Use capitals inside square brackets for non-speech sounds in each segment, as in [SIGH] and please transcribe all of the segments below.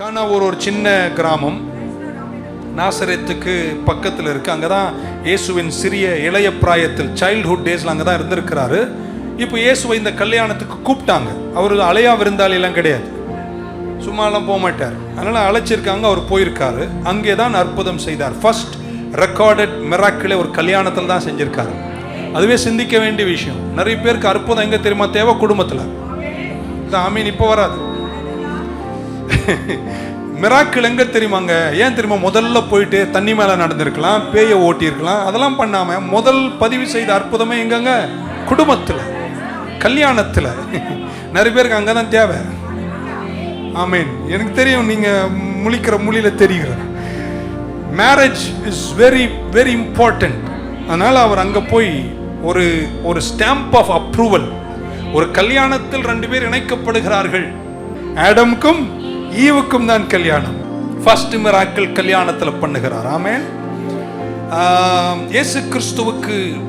கானாவூர் ஒரு சின்ன கிராமம். நாசரேத்துக்கு பக்கத்தில் இருக்குது அங்கே தான் இயேசுவின் சிறிய இளைய பிராயத்தில் சைல்ட்ஹுட் டேஸில் அங்கே தான் இருந்திருக்கிறாரு. இப்போ இயேசுவை இந்த கல்யாணத்துக்கு கூப்பிட்டாங்க. அவர் அலையா விருந்தாளிலாம் கிடையாது. சும்மாலாம் போக மாட்டார். அதனால் அழைச்சிருக்காங்க அவர் போயிருக்காரு. அங்கே தான் அற்புதம் செய்தார். ஃபர்ஸ்ட் ரெக்கார்டட் மிராக்கிளே ஒரு கல்யாணத்தில் தான் செஞ்சுருக்காரு. அதுவே சிந்திக்க வேண்டிய விஷயம். நிறைய பேருக்கு அற்புதம் எங்கே தெரியுமா? தேவை குடும்பத்தில். இந்த ஆமீன். இப்போ வராது. [LAUGHS] மிராக்கள் எங்க தெரியுமாங்க? ஏன் தெரியுமா? முதல்ல போயிட்டு தண்ணி மேல நடந்திருக்கலாம் பேயை ஓட்டியிருக்கலாம் அதெல்லாம் பண்ணாம முதல் பதிவு செய்த அற்புதமே எங்கங்க? குடும்பத்துல கல்யாணத்துல. [LAUGHS] நிறைய பேருக்கு அங்கதான் தேவை. ஆமீன். எனக்கு தெரியும் நீங்க முழிக்கிற மொழியில தெரிகிறது. Marriage is very very important அதனால அவர் அங்க போய் ஒரு ஒரு ஸ்டாம்ப் ஆஃப் அப்ரூவல் ஒரு கல்யாணத்தில் ரெண்டு பேர் இணைக்கப்படுகிறார்கள். ஆடம்க்கும் ஈவுக்கும் தான் கல்யாணம். ஃபர்ஸ்ட் மிராக்கள் கல்யாணத்தில் பண்ணுகிறார். ஆமே இயேசு கிறிஸ்துவுக்கு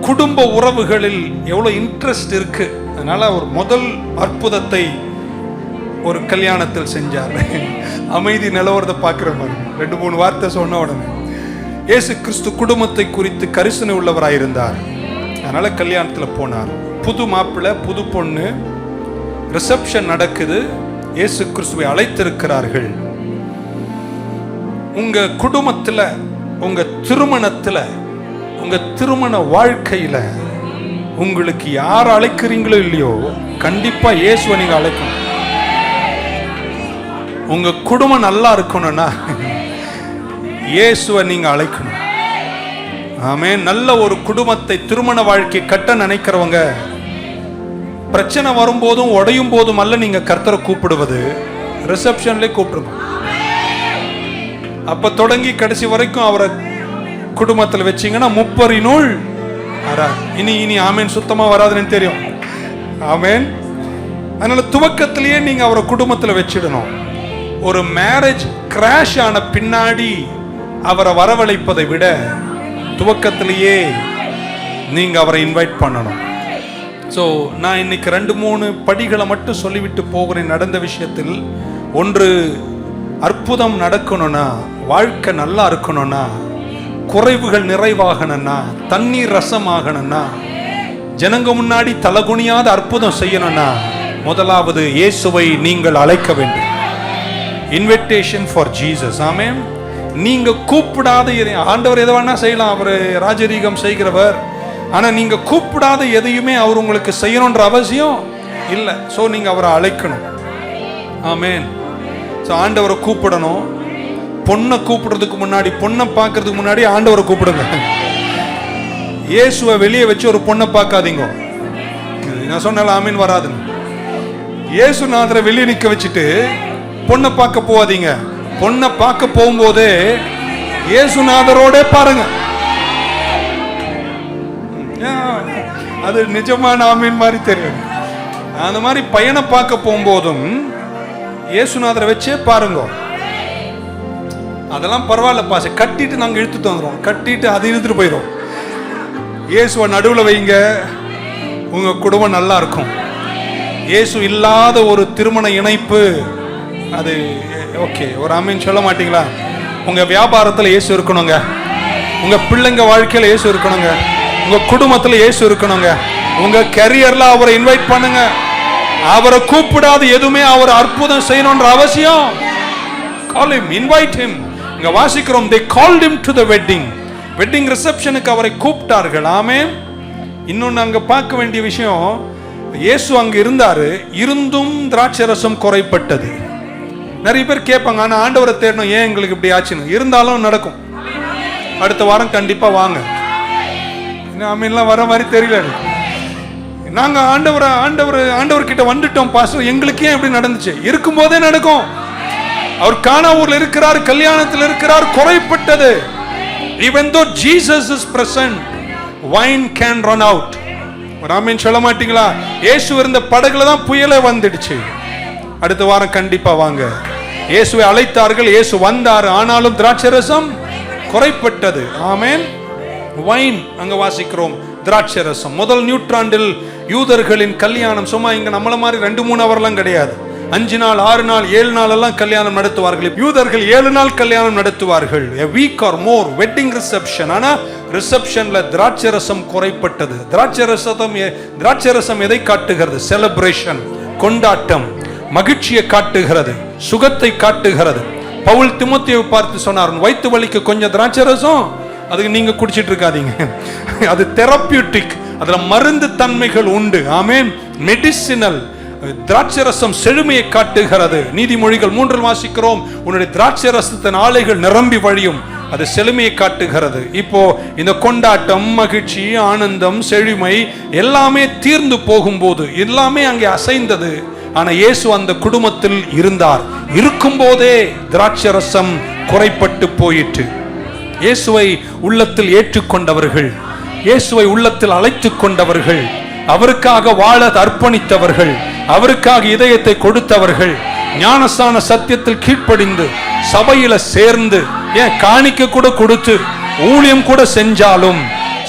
குடும்ப உறவுகளில் எவ்வளோ இன்ட்ரெஸ்ட் இருக்கு. அதனால அவர் முதல் அற்புதத்தை ஒரு கல்யாணத்தில் செஞ்சார். [LAUGHS] அமைதி நிலவரத்தை பார்க்குற மாதிரி. ரெண்டு மூணு வார்த்தை சொன்ன உடனே. இயேசு கிறிஸ்து குடும்பத்தை குறித்து கரிசனை உள்ளவராயிருந்தார் அதனால கல்யாணத்தில் போனார். புது மாப்பிள்ளை புது பொண்ணு. ரிசப்ஷன் நடக்குது. இயேசு கிறிஸ்துவை அழைத்திருக்கிறார்கள். உங்க குடும்பத்தில் உங்க திருமணத்துல உங்க திருமண வாழ்க்கையில உங்களுக்கு யார் அழைக்கிறீங்களோ இல்லையோ கண்டிப்பா இயேசுவை நீங்க அழைக்கணும். உங்க குடும்பம் நல்லா இருக்கணும்னா இயேசுவை நீங்க அழைக்கணும். ஆமே நல்ல ஒரு குடும்பத்தை திருமண வாழ்க்கை கட்ட நினைக்கிறவங்க பிரச்சனை வரும்போதும் உடையும் போதும் அல்ல நீங்க கர்த்தரை கூப்பிடுவது. ரிசப்ஷன்லேயே கூப்பிடுங்க. அப்ப தொடங்கி கடைசி வரைக்கும் அவரை குடும்பத்தில் வச்சீங்கன்னா முப்பரி நூல் இனி இனி ஆமேன். சுத்தமா வராதுன்னு தெரியும். ஆமேன். அதனால துவக்கத்திலேயே நீங்க அவரை குடும்பத்தில் வச்சிடணும். ஒரு மேரேஜ் கிராஷ் ஆன பின்னாடி அவரை வரவழைப்பதை விட துவக்கத்திலேயே நீங்க அவரை இன்வைட் பண்ணணும். ஸோ நான் இன்னைக்கு ரெண்டு மூணு படிகளை மட்டும் சொல்லிவிட்டு போகிறேன் நடந்த விஷயத்தில். ஒன்று அற்புதம் நடக்கணும்னா வாழ்க்கை நல்லா இருக்கணும்னா குறைவுகள் நிறைவாகணும்னா தண்ணீர் ரசமாகணும்னா ஜனங்க முன்னாடி தலகுனியாத அற்புதம் செய்யணும்னா முதலாவது இயேசுவை நீங்கள் அழைக்க வேண்டும். இன்விடேஷன் ஃபார் ஜீசஸ் ஆமே நீங்க கூப்பிடாத ஆண்டவர் எதை வேணா செய்யலாம். அவர் ராஜரீகம் செய்கிறவர். ஆனா நீங்க கூப்பிடாத எதையுமே அவர் உங்களுக்கு செய்யணுன்ற அவசியம் இல்லை. ஸோ நீங்க அவரை அழைக்கணும். ஆமேன். ஸோ ஆண்டவரை கூப்பிடணும். பொண்ணை கூப்பிடுறதுக்கு முன்னாடி பொண்ணை பார்க்கறதுக்கு முன்னாடி ஆண்டவரை கூப்பிடுங்க. இயேசுவை வெளியே வச்சு ஒரு பொண்ணை பார்க்காதீங்க. நான் சொன்னால ஆமீன் வராதுன்னு. இயேசுநாதரை வெளியே நிக்க வச்சுட்டு பொண்ணை பார்க்க போகாதீங்க. பொண்ணை பார்க்க போகும்போதே இயேசுநாதரோட பாருங்க. அது நிஜமான ஆமீன் மாதிரி தெரியும். அந்த மாதிரி பயணம் பார்க்க போகும்போதும் இயேசுநாதரை வச்சே பாருங்க. அதெல்லாம் பரவாயில்ல பாச கட்டிட்டு நாங்கள் இழுத்துட்டு வந்துடும் கட்டிட்டு அது இழுத்துட்டு போயிடும் இயேசுவை நடுவில் வைங்க. உங்கள் குடும்பம் நல்லா இருக்கும். இயேசு இல்லாத ஒரு திருமண இணைப்பு அது ஓகே ஒரு அமீன் சொல்ல மாட்டீங்களா? உங்கள் வியாபாரத்தில் இயேசு இருக்கணுங்க. உங்கள் பிள்ளைங்க வாழ்க்கையில் இயேசு இருக்கணுங்க. உங்க குடும்பத்துல இயேசு இருக்கணுங்க. உங்க கரியர்ல அவரை இன்வைட் பண்ணுங்க. அவரை கூப்பிடாத எதுவுமே அவர் அற்புதம் செய்யணும்ன்ற அவசியம். கால் இம் இன்வைட் ஹிம் இங்க வாசிக்கிறோம் they call him to the wedding wedding ரிசப்ஷனுக்கு அவரை கூப்பிட்டார்கள். ஆமே இன்னொன்று அங்கே பார்க்க வேண்டிய விஷயம் இயேசு அங்க இருந்தாரு இருந்தும் திராட்சை ரசம் குறைப்பட்டது. நிறைய பேர் கேட்பாங்க ஆனா ஆண்டவரை தேடணும் ஏன் எங்களுக்கு இப்படி ஆச்சுன்னு? இருந்தாலும் நடக்கும். அடுத்த வாரம் கண்டிப்பா வாங்க. ஆமீன்லாம் வர மாதிரி தெரியல. நாங்கள் ஆண்டவரை ஆண்டவர் ஆண்டவர் கிட்ட வந்துட்டோம் பாசம் எங்களுக்கு ஏன் இப்படி நடந்துச்சு? இருக்கும்போதே நடக்கும். அவர் கானாவூர்ல இருக்கிறார் கல்யாணத்தில் இருக்கிறார் குறைப்பட்டது. Even though jesus is present wine can run out. ஒரு ஆமீன் சொல்ல மாட்டீங்களா? இயேசு இருந்த படகுல தான் புயலே வந்துடுச்சு. அடுத்த வாரம் கண்டிப்பா வாங்க. இயேசுவை அழைத்தார்கள் இயேசு வந்தார். ஆனாலும் திராட்சரசம் குறைப்பட்டது. ஆமேன். வைன் அங்கே வாசிக்கிறோம். திராட்சை ரசம் முதல் நியூட்ராண்டில் யூதர்களின் கல்யாணம். சும்மா இங்கே நம்மள மாதிரி ரெண்டு மூணு அவர்லாம் கிடையாது. அஞ்சு நாள் ஆறு நாள் ஏழு நாள் எல்லாம் கல்யாணம் நடத்துவார்கள். யூதர்கள் ஏழு நாள் கல்யாணம் நடத்துவார்கள். A week or more wedding reception ஆனால் ரிசப்ஷனில் திராட்சை ரசம் குறைப்பட்டது. திராட்சை ரசம் திராட்சை ரசம் எதை காட்டுகிறது? செலப்ரேஷன் கொண்டாட்டம் மகிழ்ச்சியை காட்டுகிறது சுகத்தை காட்டுகிறது. பவுல் திமுத்தியை பார்த்து சொன்னார் வயிற்று வலிக்கு கொஞ்சம் திராட்சை ரசம் அதுக்கு நீங்க குடிச்சிட்டு இருக்காதீங்க அது தெரப்பியூட்டிக் அதுல மருந்து தன்மைகள் உண்டு. ஆமேன் மெடிசினல் திராட்சரசம் செழுமையை காட்டுகிறது. நீதிமொழிகள் மூன்றில் வாசிக்கிறோம். உன்னுடைய திராட்சரசத்தின் ஆலைகள் நிரம்பி வழியும். அது செழுமையை காட்டுகிறது. இப்போ இந்த கொண்டாட்டம் மகிழ்ச்சி ஆனந்தம் செழுமை எல்லாமே தீர்ந்து போகும்போது எல்லாமே அங்கே அசைந்தது. ஆனா இயேசு அந்த குடும்பத்தில் இருந்தார். இருக்கும்போதே போதே திராட்சரசம் குறைப்பட்டு போயிற்று. இயேசுவை உள்ளத்தில் ஏற்றுக்கொண்டவர்கள் இயேசுவை உள்ளத்தில் அழைத்து கொண்டவர்கள் அவருக்காக வாழ அர்ப்பணித்தவர்கள் அவருக்காக இதயத்தை கொடுத்தவர்கள் ஞானஸ்தான சத்தியத்தில் கீழ்ப்படிந்து சபையில சேர்ந்து ஏன் காணிக்க கூட கொடுத்து ஊழியம் கூட செஞ்சாலும்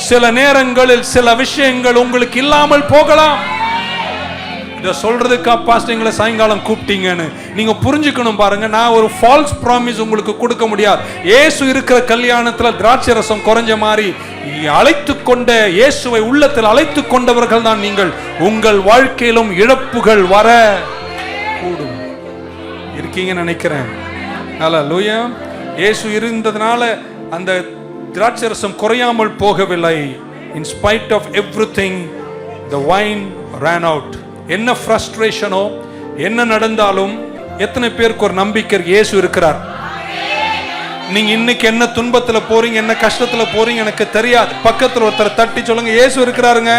சில நேரங்களில் சில விஷயங்கள் உங்களுக்கு இல்லாமல் போகலாம். இதை சொல்றதுக்கா பாஸ்டர் எங்களை சாயங்காலம் கூப்பிட்டீங்கன்னு. நீங்க புரிஞ்சுக்கணும் பாருங்க நான் ஒரு ஃபால்ஸ் ப்ராமிஸ் உங்களுக்கு கொடுக்க முடியாது. ஏசு இருக்கிற கல்யாணத்துல திராட்சை ரசம் குறைஞ்ச மாதிரி அழைத்து கொண்ட இயேசுவை உள்ளத்தில் அழைத்து கொண்டவர்கள் தான் நீங்கள். உங்கள் வாழ்க்கையிலும் இழப்புகள் வர கூடும். இருக்கீங்கன்னு நினைக்கிறேன். அல்ல லூயா இயேசு இருந்ததுனால அந்த திராட்சை ரசம் குறையாமல் போகவில்லை. In spite of everything the wine ran out என்ன ஃப்ரஸ்ட்ரேஷனோ என்ன நடந்தாலும் எத்தனை பேருக்கு ஒரு நம்பிக்கை இயேசு இருக்கிறார். நீங்க இன்னைக்கு என்ன துன்பத்துல போறீங்க என்ன கஷ்டத்துல போறீங்க எனக்கு தெரியாது. பக்கத்துல ஒருத்தரை தட்டி சொல்லுங்க இயேசு இருக்கிறாருங்க.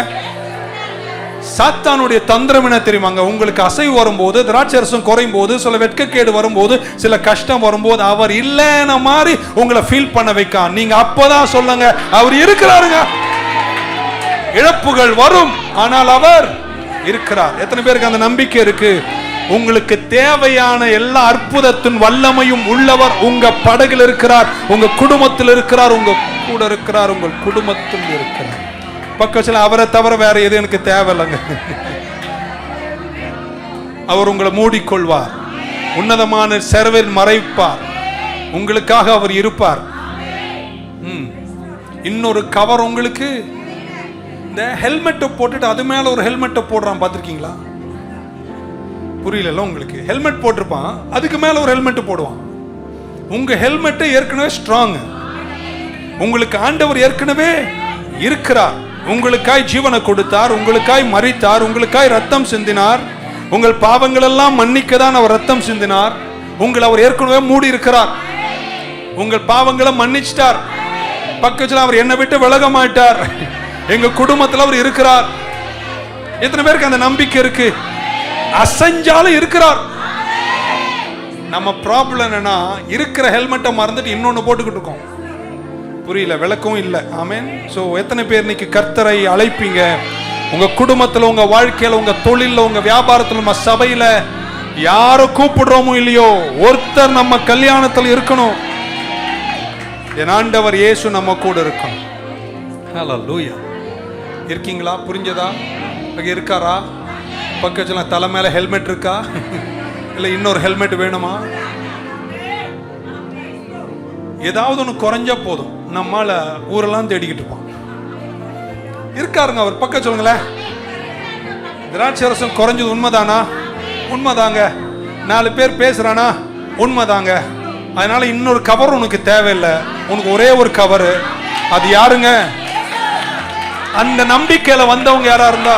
சாத்தானுடைய தந்திரம் என்ன தெரியுமாங்க உங்களுக்கு அசைவு வரும்போது திராட்சரசம் குறையும் போது சில வெட்கக்கேடு வரும்போது சில கஷ்டம் வரும்போது அவர் இல்லைன மாதிரி உங்களை ஃபீல் பண்ண வைக்கான். நீங்க அப்பதான் சொல்லுங்க அவர் இருக்கிறாருங்க. இழப்புகள் வரும் ஆனால் அவர் இருக்கிறார். எத்தனை பேருக்கு அந்த நம்பிக்கை இருக்கு? உங்களுக்கு தேவையான எல்லா அற்புதத்தின் வல்லமையும் உள்ளவர் உங்க படகில் இருக்கிறார் உங்க குடும்பத்தில் இருக்கிறார் உங்க கூட இருக்கிறார் உங்கள் குடும்பத்தில் இருக்கிறார். பக்கத்தில் அவரை தவிர வேற எது எனக்கு தேவையில்லைங்க. அவர் உங்களை மூடிக்கொள்வார். உன்னதமான செரவில் மறைப்பார். உங்களுக்காக அவர் இருப்பார். இன்னொரு கவர் உங்களுக்கு. இந்த ஹெல்மெட்டை போட்டுட்டு அது மேலே ஒரு ஹெல்மெட்டை போடுறான் பார்த்துருக்கீங்களா? புரியல உங்களுக்கு? ஹெல்மெட் போட்டிருப்பான் அதுக்கு மேலே ஒரு ஹெல்மெட் போடுவான். உங்க ஹெல்மெட்டை ஏற்கனவே ஸ்ட்ராங் உங்களுக்கு ஆண்டவர் ஏற்கனவே இருக்கிறார். உங்களுக்காய் ஜீவனை கொடுத்தார் உங்களுக்காய் மறித்தார் உங்களுக்காய் ரத்தம் சிந்தினார். உங்கள் பாவங்கள் எல்லாம் மன்னிக்க தான் அவர் ரத்தம் சிந்தினார். உங்களை அவர் ஏற்கனவே மூடி இருக்கிறார் உங்கள் பாவங்களை மன்னிச்சிட்டார். பக்கத்தில் அவர் என்னை விட்டு விலக மாட்டார் எங்க குடும்பத்தில் அவர் இருக்கிறார். எத்தனை பேருக்கு அந்த நம்பிக்கை இருக்கு? அசைஞ்சாலும் இருக்கிறார். நம்ம ப்ராப்ளம் என்னன்னா இருக்கிற ஹெல்மெட்டை மறந்துட்டு இன்னொன்று போட்டுக்கிட்டு இருக்கோம். புரியல விளக்கவும் இல்லை. ஆமேன் ஸோ எத்தனை பேர் இன்னைக்கு கர்த்தரை அழைப்பீங்க? உங்க குடும்பத்தில் உங்க வாழ்க்கையில் உங்க தொழிலில் உங்க வியாபாரத்தில் நம்ம சபையில் யாரை கூப்பிடுறோமோ இல்லையோ ஒருத்தர் நம்ம கல்யாணத்தில் இருக்கணும். என் ஆண்டவர் இயேசு நம்ம கூட இருக்கணும். லூயா இருக்கீங்களா? புரிஞ்சதா? அங்க இருக்காரா? பக்கத்துல தலை மேலே ஹெல்மெட் இருக்கா? இல்லை இன்னொரு ஹெல்மெட் வேணுமா? ஏதாவது ஒன்று குறைஞ்சா போதும். நம்மால ஊரெல்லாம் தேடிக்கிட்டு இருப்பான். இருக்காருங்க அவர். பக்கம் சொல்லுங்களேன். திராட்சை ரசம் குறைஞ்சது உண்மைதானா? உண்மைதாங்க. நாலு பேர் பேசுறானா? உண்மைதாங்க. அதனால இன்னொரு கவர் உனக்கு தேவையில்லை. உனக்கு ஒரே ஒரு கவரு அது யாருங்க? அந்த நம்பிக்கையில வந்தவங்க யாரா இருந்தா